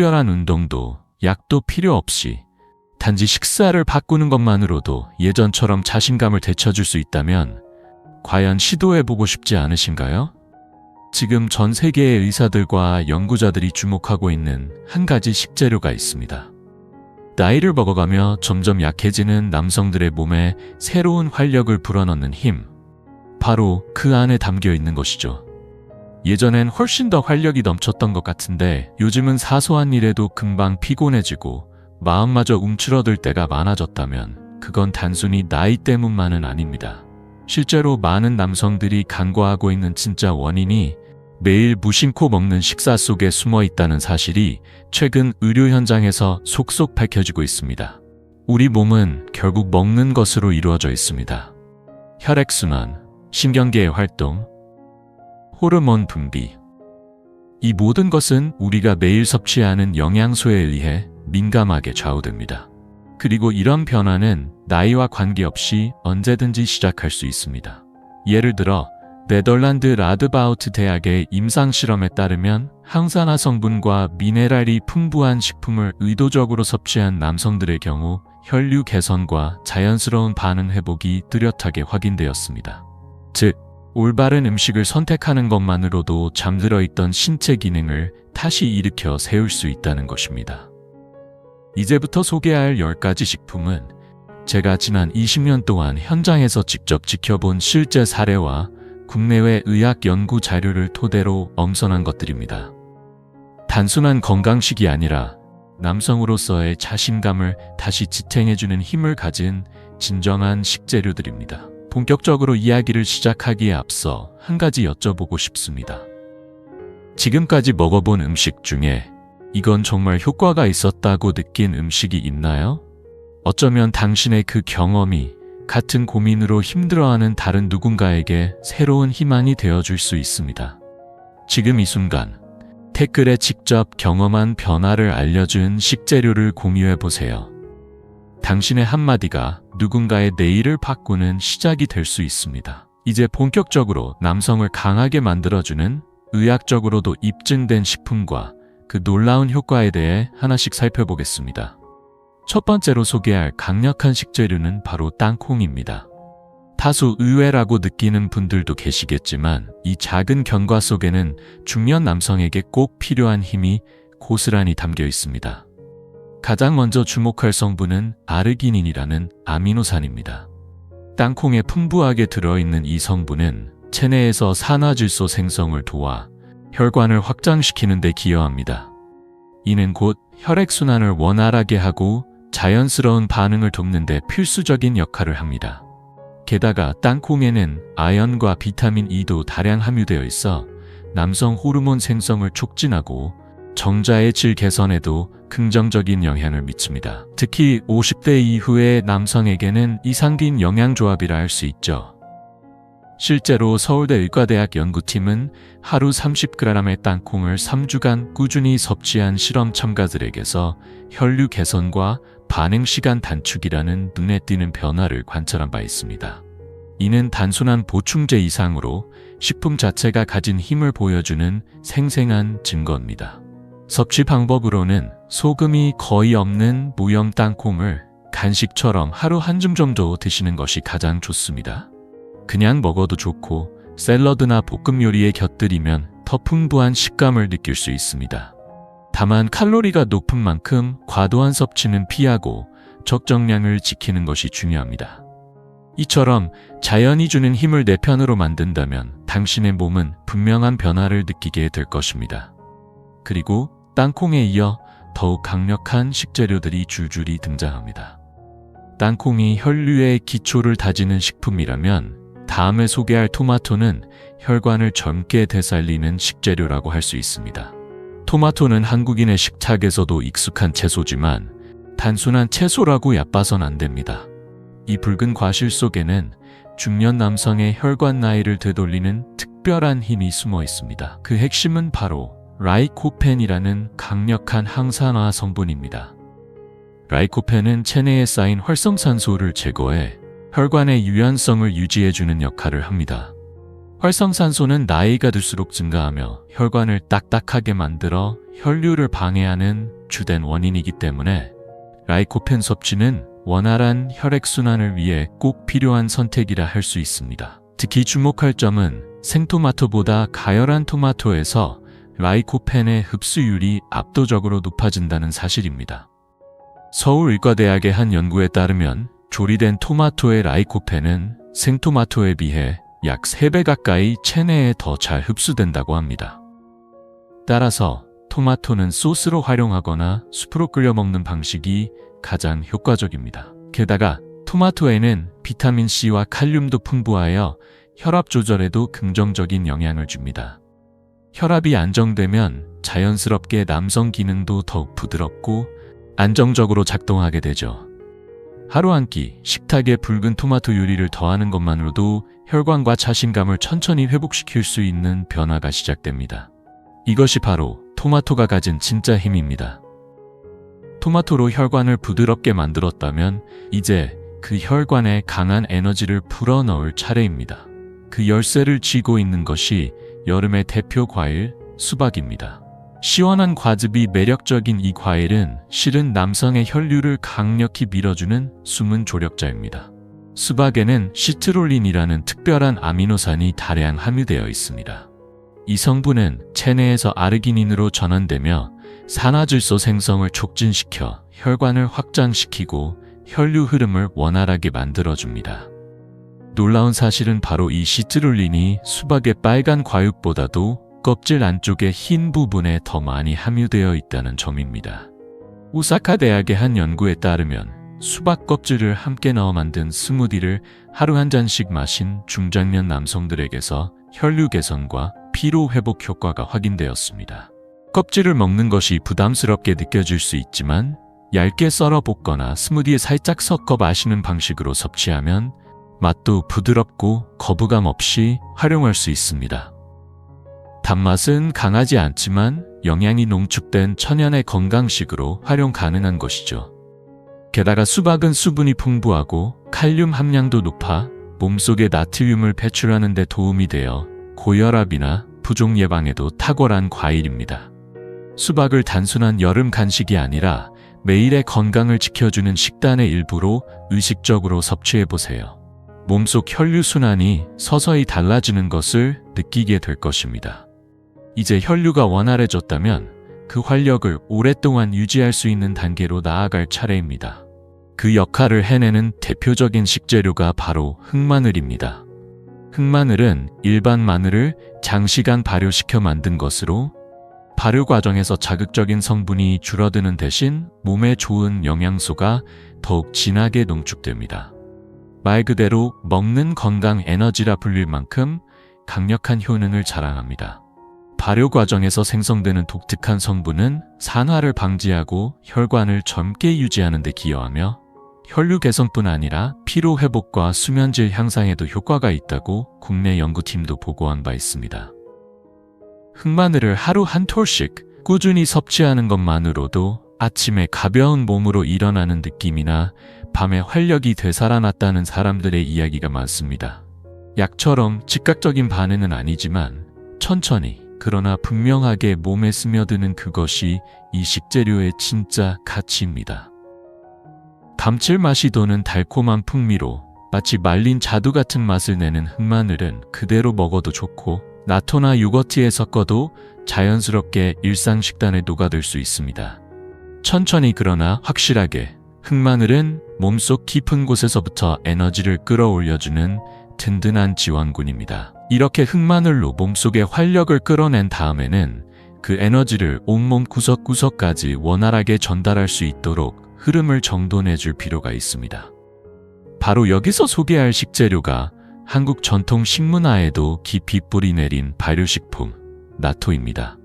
특별한 운동도 약도 필요 없이 단지 식사를 바꾸는 것만으로도 예전처럼 자신감을 되찾을 수 있다면 과연 시도해보고 싶지 않으신가요? 지금 전 세계의 의사들과 연구자들이 주목하고 있는 한 가지 식재료가 있습니다. 나이를 먹어가며 점점 약해지는 남성들의 몸에 새로운 활력을 불어넣는 힘. 바로 그 안에 담겨 있는 것이죠. 예전엔 훨씬 더 활력이 넘쳤던 것 같은데 요즘은 사소한 일에도 금방 피곤해지고 마음마저 움츠러들 때가 많아졌다면 그건 단순히 나이 때문만은 아닙니다. 실제로 많은 남성들이 간과하고 있는 진짜 원인이 매일 무심코 먹는 식사 속에 숨어 있다는 사실이 최근 의료 현장에서 속속 밝혀지고 있습니다. 우리 몸은 결국 먹는 것으로 이루어져 있습니다. 혈액순환, 신경계의 활동, 호르몬 분비. 이 모든 것은 우리가 매일 섭취하는 영양소에 의해 민감하게 좌우됩니다. 그리고 이런 변화는 나이와 관계없이 언제든지 시작할 수 있습니다. 예를 들어 네덜란드 라드바우트 대학의 임상 실험에 따르면 항산화 성분과 미네랄이 풍부한 식품을 의도적으로 섭취한 남성들의 경우 혈류 개선과 자연스러운 반응 회복이 뚜렷하게 확인되었습니다. 즉, 올바른 음식을 선택하는 것만으로도 잠들어 있던 신체 기능을 다시 일으켜 세울 수 있다는 것입니다. 이제부터 소개할 10가지 식품은 제가 지난 20년 동안 현장에서 직접 지켜본 실제 사례와 국내외 의학 연구 자료를 토대로 엄선한 것들입니다. 단순한 건강식이 아니라 남성으로서의 자신감을 다시 지탱해주는 힘을 가진 진정한 식재료들입니다. 본격적으로 이야기를 시작하기에 앞서 한 가지 여쭤보고 싶습니다. 지금까지 먹어본 음식 중에 이건 정말 효과가 있었다고 느낀 음식이 있나요? 어쩌면 당신의 그 경험이 같은 고민으로 힘들어하는 다른 누군가에게 새로운 희망이 되어줄 수 있습니다. 지금 이 순간 댓글에 직접 경험한 변화를 알려준 식재료를 공유해 보세요. 당신의 한마디가 누군가의 내일을 바꾸는 시작이 될 수 있습니다. 이제 본격적으로 남성을 강하게 만들어주는 의학적으로도 입증된 식품과 그 놀라운 효과에 대해 하나씩 살펴보겠습니다. 첫 번째로 소개할 강력한 식재료는 바로 땅콩입니다. 다소 의외라고 느끼는 분들도 계시겠지만 이 작은 견과 속에는 중년 남성에게 꼭 필요한 힘이 고스란히 담겨 있습니다. 가장 먼저 주목할 성분은 아르기닌이라는 아미노산입니다. 땅콩에 풍부하게 들어있는 이 성분은 체내에서 산화질소 생성을 도와 혈관을 확장시키는 데 기여합니다. 이는 곧 혈액순환을 원활하게 하고 자연스러운 반응을 돕는 데 필수적인 역할을 합니다. 게다가 땅콩에는 아연과 비타민 E도 다량 함유되어 있어 남성 호르몬 생성을 촉진하고 정자의 질 개선에도 긍정적인 영향을 미칩니다. 특히 50대 이후의 남성에게는 이상긴 영양조합이라 할 수 있죠. 실제로 서울대 의과대학 연구팀은 하루 30g의 땅콩을 3주간 꾸준히 섭취한 실험 참가들에게서 혈류 개선과 반응 시간 단축이라는 눈에 띄는 변화를 관찰한 바 있습니다. 이는 단순한 보충제 이상으로 식품 자체가 가진 힘을 보여주는 생생한 증거입니다. 섭취 방법으로는 소금이 거의 없는 무염 땅콩을 간식처럼 하루 한 줌 정도 드시는 것이 가장 좋습니다. 그냥 먹어도 좋고 샐러드나 볶음 요리에 곁들이면 더 풍부한 식감을 느낄 수 있습니다. 다만 칼로리가 높은 만큼 과도한 섭취는 피하고 적정량을 지키는 것이 중요합니다. 이처럼 자연이 주는 힘을 내 편으로 만든다면 당신의 몸은 분명한 변화를 느끼게 될 것입니다. 그리고 땅콩에 이어 더욱 강력한 식재료들이 줄줄이 등장합니다. 땅콩이 혈류의 기초를 다지는 식품이라면 다음에 소개할 토마토는 혈관을 젊게 되살리는 식재료라고 할 수 있습니다. 토마토는 한국인의 식탁에서도 익숙한 채소지만 단순한 채소라고 얕봐선 안 됩니다. 이 붉은 과실 속에는 중년 남성의 혈관 나이를 되돌리는 특별한 힘이 숨어 있습니다. 그 핵심은 바로 라이코펜이라는 강력한 항산화 성분입니다. 라이코펜은 체내에 쌓인 활성산소를 제거해 혈관의 유연성을 유지해주는 역할을 합니다. 활성산소는 나이가 들수록 증가하며 혈관을 딱딱하게 만들어 혈류를 방해하는 주된 원인이기 때문에 라이코펜 섭취는 원활한 혈액순환을 위해 꼭 필요한 선택이라 할 수 있습니다. 특히 주목할 점은 생토마토보다 가열한 토마토에서 라이코펜의 흡수율이 압도적으로 높아진다는 사실입니다. 서울의과대학의 한 연구에 따르면 조리된 토마토의 라이코펜은 생토마토에 비해 약 3배 가까이 체내에 더 잘 흡수된다고 합니다. 따라서 토마토는 소스로 활용하거나 수프로 끓여 먹는 방식이 가장 효과적입니다. 게다가 토마토에는 비타민C와 칼륨도 풍부하여 혈압 조절에도 긍정적인 영향을 줍니다. 혈압이 안정되면 자연스럽게 남성 기능도 더욱 부드럽고 안정적으로 작동하게 되죠. 하루 한 끼 식탁에 붉은 토마토 요리를 더하는 것만으로도 혈관과 자신감을 천천히 회복시킬 수 있는 변화가 시작됩니다. 이것이 바로 토마토가 가진 진짜 힘입니다. 토마토로 혈관을 부드럽게 만들었다면 이제 그 혈관에 강한 에너지를 풀어넣을 차례입니다. 그 열쇠를 쥐고 있는 것이 여름의 대표 과일 수박입니다. 시원한 과즙이 매력적인 이 과일은 실은 남성의 혈류를 강력히 밀어주는 숨은 조력자입니다. 수박에는 시트롤린이라는 특별한 아미노산이 다량 함유되어 있습니다. 이 성분은 체내에서 아르기닌으로 전환되며 산화질소 생성을 촉진시켜 혈관을 확장시키고 혈류 흐름을 원활하게 만들어줍니다. 놀라운 사실은 바로 이 시트룰린이 수박의 빨간 과육보다도 껍질 안쪽의 흰 부분에 더 많이 함유되어 있다는 점입니다. 오사카 대학의 한 연구에 따르면 수박 껍질을 함께 넣어 만든 스무디를 하루 한 잔씩 마신 중장년 남성들에게서 혈류 개선과 피로 회복 효과가 확인되었습니다. 껍질을 먹는 것이 부담스럽게 느껴질 수 있지만 얇게 썰어 볶거나 스무디에 살짝 섞어 마시는 방식으로 섭취하면 맛도 부드럽고 거부감 없이 활용할 수 있습니다. 단맛은 강하지 않지만 영양이 농축된 천연의 건강식으로 활용 가능한 것이죠. 게다가 수박은 수분이 풍부하고 칼륨 함량도 높아 몸속에 나트륨을 배출하는 데 도움이 되어 고혈압이나 부종 예방에도 탁월한 과일입니다. 수박을 단순한 여름 간식이 아니라 매일의 건강을 지켜주는 식단의 일부로 의식적으로 섭취해 보세요. 몸속 혈류순환이 서서히 달라지는 것을 느끼게 될 것입니다. 이제 혈류가 원활해졌다면 그 활력을 오랫동안 유지할 수 있는 단계로 나아갈 차례입니다. 그 역할을 해내는 대표적인 식재료가 바로 흑마늘입니다. 흑마늘은 일반 마늘을 장시간 발효시켜 만든 것으로 발효 과정에서 자극적인 성분이 줄어드는 대신 몸에 좋은 영양소가 더욱 진하게 농축됩니다. 말 그대로 먹는 건강 에너지라 불릴 만큼 강력한 효능을 자랑합니다. 발효 과정에서 생성되는 독특한 성분은 산화를 방지하고 혈관을 젊게 유지하는 데 기여하며 혈류 개선뿐 아니라 피로 회복과 수면질 향상에도 효과가 있다고 국내 연구팀도 보고한 바 있습니다. 흑마늘을 하루 한 톨씩 꾸준히 섭취하는 것만으로도 아침에 가벼운 몸으로 일어나는 느낌이나 밤에 활력이 되살아났다는 사람들의 이야기가 많습니다. 약처럼 즉각적인 반응은 아니지만 천천히 그러나 분명하게 몸에 스며드는 그것이 이 식재료의 진짜 가치입니다. 감칠맛이 도는 달콤한 풍미로 마치 말린 자두 같은 맛을 내는 흑마늘은 그대로 먹어도 좋고 나토나 요거트에 섞어도 자연스럽게 일상 식단에 녹아들 수 있습니다. 천천히 그러나 확실하게 흑마늘은 몸속 깊은 곳에서부터 에너지를 끌어올려주는 든든한 지원군입니다. 이렇게 흑마늘로 몸속에 활력을 끌어낸 다음에는 그 에너지를 온몸 구석구석까지 원활하게 전달할 수 있도록 흐름을 정돈해 줄 필요가 있습니다. 바로 여기서 소개할 식재료가 한국 전통 식문화에도 깊이 뿌리 내린 발효식품, 나토입니다.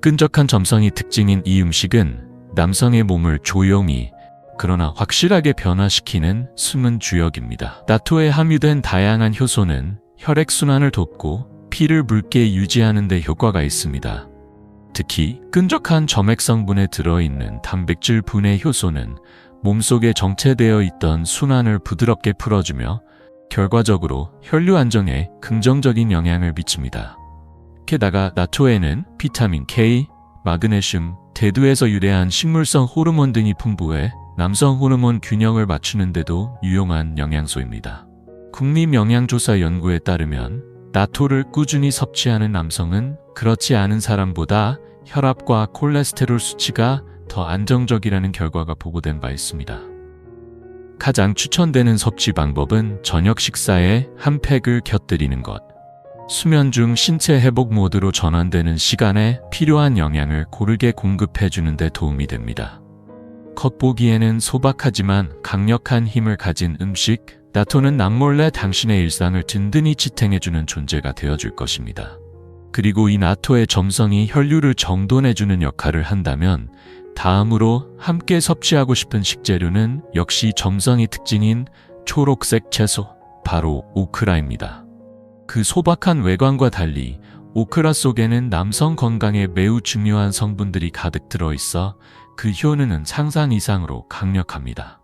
끈적한 점성이 특징인 이 음식은 남성의 몸을 조용히 그러나 확실하게 변화시키는 숨은 주역입니다. 나토에 함유된 다양한 효소는 혈액순환을 돕고 피를 묽게 유지하는 데 효과가 있습니다. 특히 끈적한 점액 성분에 들어있는 단백질 분해 효소는 몸속에 정체되어 있던 순환을 부드럽게 풀어주며 결과적으로 혈류 안정에 긍정적인 영향을 미칩니다. 게다가 나토에는 비타민 K, 마그네슘, 대두에서 유래한 식물성 호르몬 등이 풍부해 남성 호르몬 균형을 맞추는데도 유용한 영양소입니다. 국립영양조사 연구에 따르면 나토를 꾸준히 섭취하는 남성은 그렇지 않은 사람보다 혈압과 콜레스테롤 수치가 더 안정적이라는 결과가 보고된 바 있습니다. 가장 추천되는 섭취 방법은 저녁 식사에 한 팩을 곁들이는 것. 수면 중 신체 회복 모드로 전환되는 시간에 필요한 영양을 고르게 공급해 주는 데 도움이 됩니다. 겉보기에는 소박하지만 강력한 힘을 가진 음식, 나토는 남몰래 당신의 일상을 든든히 지탱해주는 존재가 되어줄 것입니다. 그리고 이 나토의 점성이 혈류를 정돈해주는 역할을 한다면 다음으로 함께 섭취하고 싶은 식재료는 역시 점성이 특징인 초록색 채소, 바로 오크라입니다. 그 소박한 외관과 달리 오크라 속에는 남성 건강에 매우 중요한 성분들이 가득 들어있어 그 효능은 상상 이상으로 강력합니다.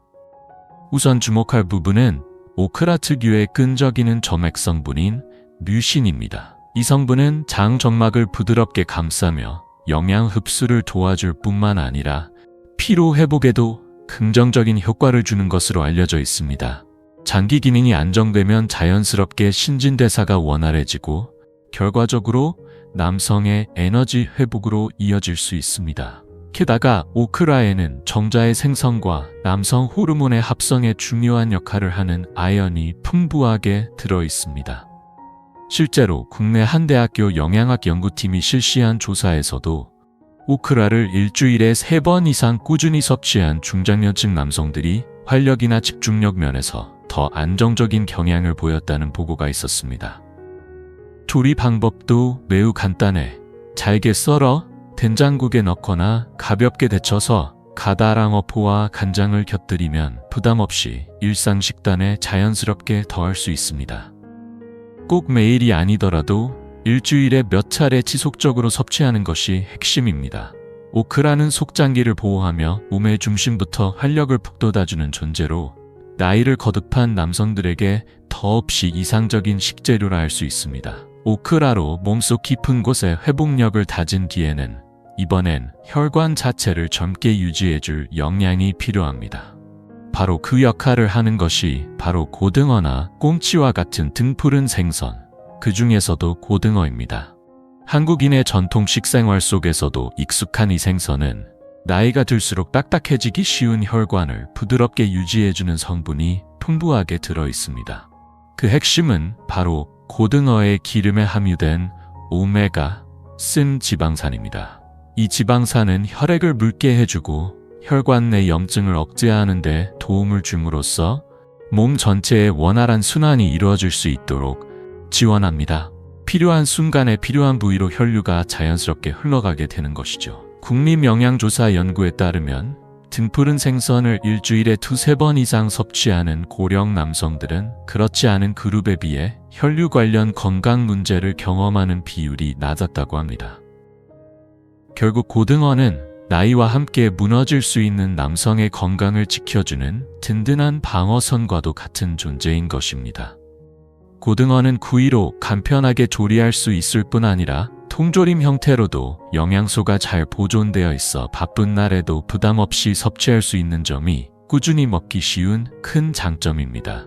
우선 주목할 부분은 오크라 특유의 끈적이는 점액 성분인 뮤신입니다. 이 성분은 장 점막을 부드럽게 감싸며 영양 흡수를 도와줄 뿐만 아니라 피로 회복에도 긍정적인 효과를 주는 것으로 알려져 있습니다. 장기 기능이 안정되면 자연스럽게 신진대사가 원활해지고 결과적으로 남성의 에너지 회복으로 이어질 수 있습니다. 게다가 오크라에는 정자의 생성과 남성 호르몬의 합성에 중요한 역할을 하는 아연이 풍부하게 들어 있습니다. 실제로 국내 한 대학교 영양학 연구팀이 실시한 조사에서도 오크라를 일주일에 3번 이상 꾸준히 섭취한 중장년층 남성들이 활력이나 집중력 면에서 더 안정적인 경향을 보였다는 보고가 있었습니다. 조리 방법도 매우 간단해 잘게 썰어 된장국에 넣거나 가볍게 데쳐서 가다랑어포와 간장을 곁들이면 부담 없이 일상 식단에 자연스럽게 더할 수 있습니다. 꼭 매일이 아니더라도 일주일에 몇 차례 지속적으로 섭취하는 것이 핵심입니다. 오크라는 속장기를 보호하며 몸의 중심부터 활력을 북돋아주는 존재로 나이를 거듭한 남성들에게 더없이 이상적인 식재료라 할 수 있습니다. 오크라로 몸속 깊은 곳에 회복력을 다진 뒤에는 이번엔 혈관 자체를 젊게 유지해줄 영양이 필요합니다. 바로 그 역할을 하는 것이 바로 고등어나 꽁치와 같은 등푸른 생선, 그 중에서도 고등어입니다. 한국인의 전통 식생활 속에서도 익숙한 이 생선은 나이가 들수록 딱딱해지기 쉬운 혈관을 부드럽게 유지해주는 성분이 풍부하게 들어 있습니다. 그 핵심은 바로 고등어의 기름에 함유된 오메가 쓴 지방산입니다. 이 지방산은 혈액을 묽게 해주고 혈관 내 염증을 억제하는 데 도움을 줌으로써 몸 전체의 원활한 순환이 이루어질 수 있도록 지원합니다. 필요한 순간에 필요한 부위로 혈류가 자연스럽게 흘러가게 되는 것이죠. 국립영양조사 연구에 따르면 등푸른 생선을 일주일에 두세 번 이상 섭취하는 고령 남성들은 그렇지 않은 그룹에 비해 혈류 관련 건강 문제를 경험하는 비율이 낮았다고 합니다. 결국 고등어는 나이와 함께 무너질 수 있는 남성의 건강을 지켜주는 든든한 방어선과도 같은 존재인 것입니다. 고등어는 구이로 간편하게 조리할 수 있을 뿐 아니라 통조림 형태로도 영양소가 잘 보존되어 있어 바쁜 날에도 부담 없이 섭취할 수 있는 점이 꾸준히 먹기 쉬운 큰 장점입니다.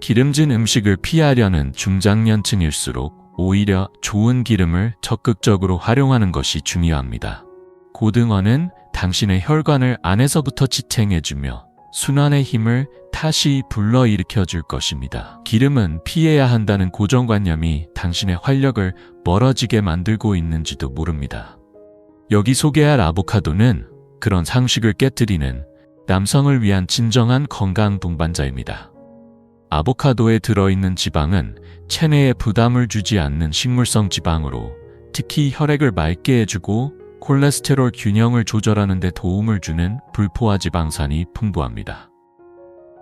기름진 음식을 피하려는 중장년층일수록 오히려 좋은 기름을 적극적으로 활용하는 것이 중요합니다. 고등어는 당신의 혈관을 안에서부터 지탱해주며 순환의 힘을 다시 불러일으켜 줄 것입니다. 기름은 피해야 한다는 고정관념이 당신의 활력을 멀어지게 만들고 있는지도 모릅니다. 여기 소개할 아보카도는 그런 상식을 깨뜨리는 남성을 위한 진정한 건강 동반자입니다. 아보카도에 들어있는 지방은 체내에 부담을 주지 않는 식물성 지방으로 특히 혈액을 맑게 해주고 콜레스테롤 균형을 조절하는 데 도움을 주는 불포화 지방산이 풍부합니다.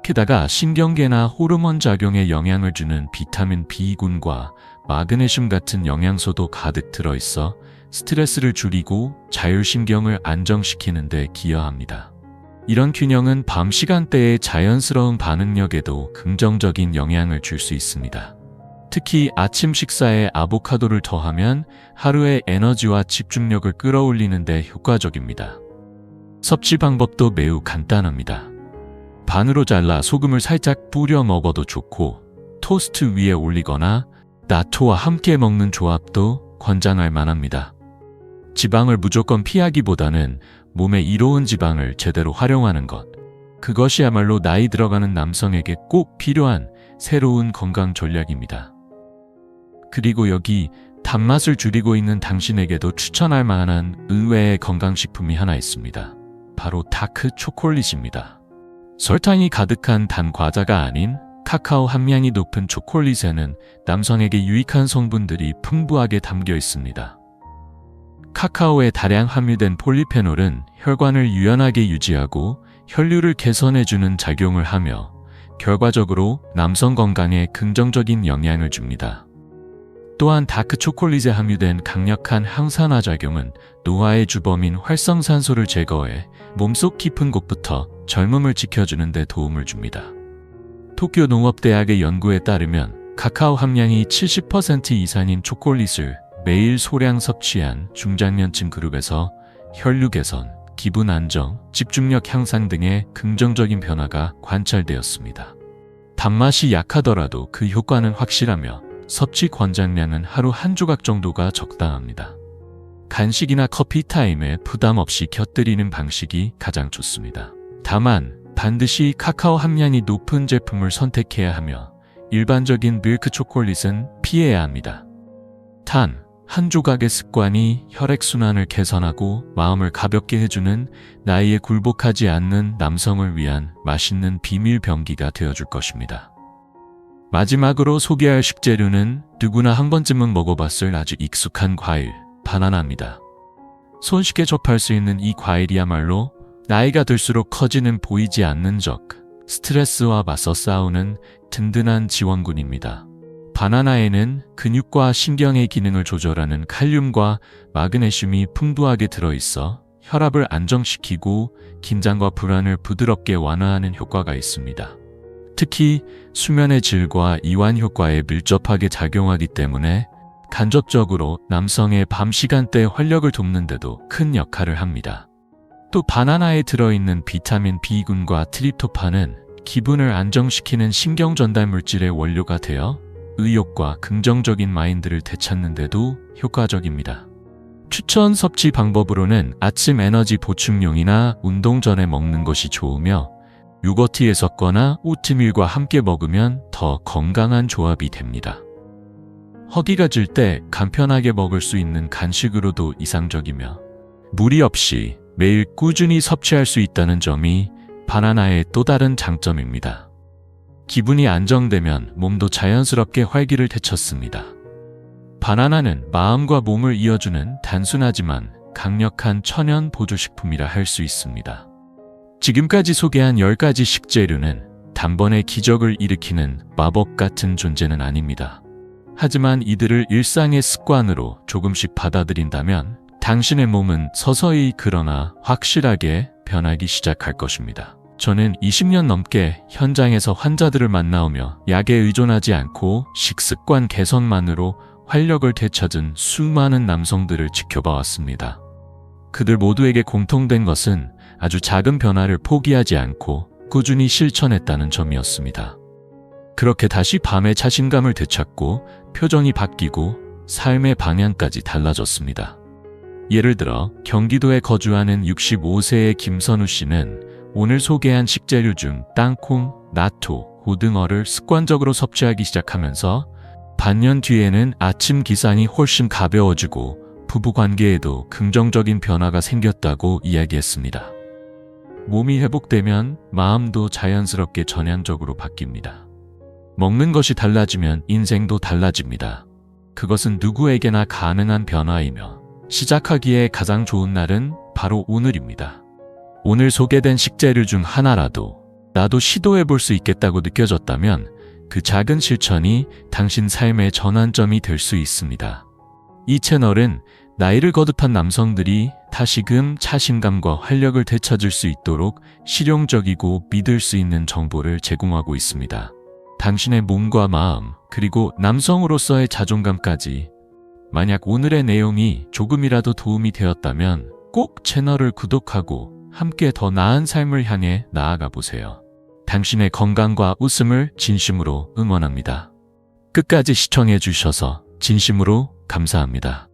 게다가 신경계나 호르몬 작용에 영향을 주는 비타민 B군과 마그네슘 같은 영양소도 가득 들어있어 스트레스를 줄이고 자율신경을 안정시키는 데 기여합니다. 이런 균형은 밤 시간대의 자연스러운 반응력에도 긍정적인 영향을 줄 수 있습니다. 특히 아침 식사에 아보카도를 더하면 하루의 에너지와 집중력을 끌어올리는데 효과적입니다. 섭취 방법도 매우 간단합니다. 반으로 잘라 소금을 살짝 뿌려 먹어도 좋고 토스트 위에 올리거나 나토와 함께 먹는 조합도 권장할 만합니다. 지방을 무조건 피하기보다는 몸에 이로운 지방을 제대로 활용하는 것. 그것이야말로 나이 들어가는 남성에게 꼭 필요한 새로운 건강 전략입니다. 그리고 여기 단맛을 줄이고 있는 당신에게도 추천할 만한 의외의 건강식품이 하나 있습니다. 바로 다크 초콜릿입니다. 설탕이 가득한 단 과자가 아닌 카카오 함량이 높은 초콜릿에는 남성에게 유익한 성분들이 풍부하게 담겨 있습니다. 카카오에 다량 함유된 폴리페놀은 혈관을 유연하게 유지하고 혈류를 개선해주는 작용을 하며 결과적으로 남성 건강에 긍정적인 영향을 줍니다. 또한 다크 초콜릿에 함유된 강력한 항산화 작용은 노화의 주범인 활성산소를 제거해 몸속 깊은 곳부터 젊음을 지켜주는 데 도움을 줍니다. 도쿄 농업대학의 연구에 따르면 카카오 함량이 70% 이상인 초콜릿을 매일 소량 섭취한 중장년층 그룹에서 혈류 개선, 기분 안정, 집중력 향상 등의 긍정적인 변화가 관찰되었습니다. 단맛이 약하더라도 그 효과는 확실하며 섭취 권장량은 하루 한 조각 정도가 적당합니다. 간식이나 커피 타임에 부담 없이 곁들이는 방식이 가장 좋습니다. 다만 반드시 카카오 함량이 높은 제품을 선택해야 하며 일반적인 밀크 초콜릿은 피해야 합니다. 탄, 한 조각의 습관이 혈액순환을 개선하고 마음을 가볍게 해주는 나이에 굴복하지 않는 남성을 위한 맛있는 비밀 병기가 되어줄 것입니다. 마지막으로 소개할 식재료는 누구나 한 번쯤은 먹어봤을 아주 익숙한 과일, 바나나입니다. 손쉽게 접할 수 있는 이 과일이야말로 나이가 들수록 커지는 보이지 않는 적, 스트레스와 맞서 싸우는 든든한 지원군입니다. 바나나에는 근육과 신경의 기능을 조절하는 칼륨과 마그네슘이 풍부하게 들어있어 혈압을 안정시키고 긴장과 불안을 부드럽게 완화하는 효과가 있습니다. 특히 수면의 질과 이완 효과에 밀접하게 작용하기 때문에 간접적으로 남성의 밤 시간대 활력을 돕는데도 큰 역할을 합니다. 또 바나나에 들어있는 비타민 B군과 트립토판은 기분을 안정시키는 신경 전달 물질의 원료가 되어 의욕과 긍정적인 마인드를 되찾는데도 효과적입니다. 추천 섭취 방법으로는 아침 에너지 보충용이나 운동 전에 먹는 것이 좋으며 요거트에 섞거나 오트밀과 함께 먹으면 더 건강한 조합이 됩니다. 허기가 질 때 간편하게 먹을 수 있는 간식으로도 이상적이며 무리 없이 매일 꾸준히 섭취할 수 있다는 점이 바나나의 또 다른 장점입니다. 기분이 안정되면 몸도 자연스럽게 활기를 되찾습니다. 바나나는 마음과 몸을 이어주는 단순하지만 강력한 천연 보조식품이라 할 수 있습니다. 지금까지 소개한 10가지 식재료는 단번에 기적을 일으키는 마법 같은 존재는 아닙니다. 하지만 이들을 일상의 습관으로 조금씩 받아들인다면 당신의 몸은 서서히 그러나 확실하게 변하기 시작할 것입니다. 저는 20년 넘게 현장에서 환자들을 만나오며 약에 의존하지 않고 식습관 개선만으로 활력을 되찾은 수많은 남성들을 지켜봐 왔습니다. 그들 모두에게 공통된 것은 아주 작은 변화를 포기하지 않고 꾸준히 실천했다는 점이었습니다. 그렇게 다시 밤에 자신감을 되찾고 표정이 바뀌고 삶의 방향까지 달라졌습니다. 예를 들어 경기도에 거주하는 65세의 김선우 씨는 오늘 소개한 식재료 중 땅콩, 나토, 고등어를 습관적으로 섭취하기 시작하면서 반년 뒤에는 아침 기상이 훨씬 가벼워지고 부부 관계에도 긍정적인 변화가 생겼다고 이야기했습니다. 몸이 회복되면 마음도 자연스럽게 전향적으로 바뀝니다. 먹는 것이 달라지면 인생도 달라집니다. 그것은 누구에게나 가능한 변화이며 시작하기에 가장 좋은 날은 바로 오늘입니다. 오늘 소개된 식재료 중 하나라도 나도 시도해 볼 수 있겠다고 느껴졌다면 그 작은 실천이 당신 삶의 전환점이 될 수 있습니다. 이 채널은 나이를 거듭한 남성들이 다시금 자신감과 활력을 되찾을 수 있도록 실용적이고 믿을 수 있는 정보를 제공하고 있습니다. 당신의 몸과 마음, 그리고 남성으로서의 자존감까지. 만약 오늘의 내용이 조금이라도 도움이 되었다면 꼭 채널을 구독하고 함께 더 나은 삶을 향해 나아가 보세요. 당신의 건강과 웃음을 진심으로 응원합니다. 끝까지 시청해 주셔서 진심으로 감사합니다.